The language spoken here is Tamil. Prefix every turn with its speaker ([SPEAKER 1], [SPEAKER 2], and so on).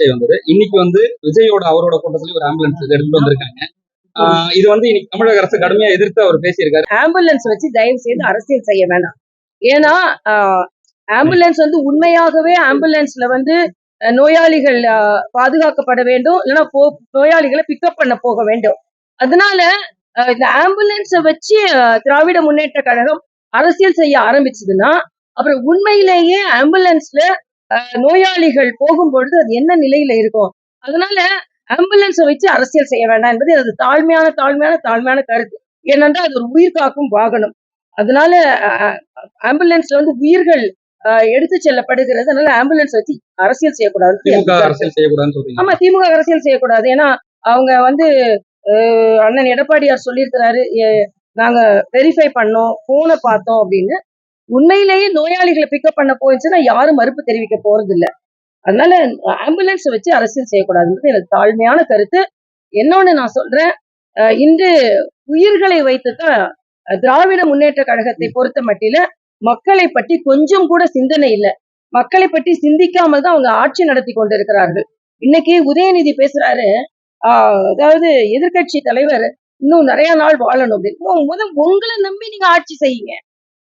[SPEAKER 1] சர்ச்சை வந்தது. இன்னைக்கு வந்து விஜயோட அவரோட கூட்டத்துல ஒரு ஆம்புலன்ஸ் எடுத்துட்டு வந்திருக்காங்க. ஆஹ் இது வந்து இன்னைக்கு தமிழக அரசு கடுமையா எதிர்த்து அவர் பேசியிருக்காரு.
[SPEAKER 2] ஆம்புலன்ஸ் வச்சு தயவு செய்து அரசியல் செய்ய வேண்டாம் ஏன்னா ஆம்புலன்ஸ் வந்து உண்மையாகவே ஆம்புலன்ஸ்ல வந்து அஹ், நோயாளிகள் பாதுகாக்கப்பட வேண்டும். இல்லைன்னா போ நோயாளிகளை பிக்கப் பண்ண போக வேண்டும். அதனால இந்த ஆம்புலன்ஸை வச்சு திராவிட முன்னேற்ற கழகம் அரசியல் செய்ய ஆரம்பிச்சதுன்னா அப்புறம் உண்மையிலேயே ஆம்புலன்ஸ்ல நோயாளிகள் போகும்பொழுது அது என்ன நிலையில இருக்கும்? அதனால ஆம்புலன்ஸை வச்சு அரசியல் செய்ய வேண்டாம் என்பது எனது தாழ்மையான தாழ்மையான தாழ்மையான கருத்து. ஏனென்றால் அது ஒரு உயிர் காக்கும் வாகனம். அதனால ஆம்புலன்ஸ்ல வந்து உயிர்கள் எடுத்து செல்லப்படுகிறது. அதனால ஆம்புலன்ஸ் வச்சு அரசியல் செய்யக்கூடாது. ஆமா திமுக அரசியல் செய்யக்கூடாது. ஏன்னா அவங்க வந்து அண்ணன் எடப்பாடியார் சொல்லியிருக்கிறாரு நாங்க வெரிஃபை பண்ணோம் போனை பார்த்தோம் அப்படின்னு. உண்மையிலேயே நோயாளிகளை பிக்கப் பண்ண போயிடுச்சுன்னா யாரும் மறுப்பு தெரிவிக்க போறது இல்ல அதனால ஆம்புலன்ஸ் வச்சு அரசியல் செய்யக்கூடாதுன்றது எனக்கு தாழ்மையான கருத்து. இன்னொன்னு நான் சொல்றேன் இன்று உயிர்களை வைத்துதான் திராவிட முன்னேற்ற கழகத்தை பொறுத்த மட்டில மக்களை பற்றி கொஞ்சம் கூட சிந்தனை இல்லை. மக்களை பற்றி சிந்திக்காமல் தான் அவங்க ஆட்சி நடத்தி கொண்டிருக்கிறார்கள். இன்னைக்கு உதயநிதி பேசுறாரு ஆஹ் அதாவது எதிர்க்கட்சி தலைவர் இன்னும் நிறைய நாள் வாழணும் அப்படின்னு. மு- முத உங்களை நம்பி நீங்க ஆட்சி செய்யுங்க.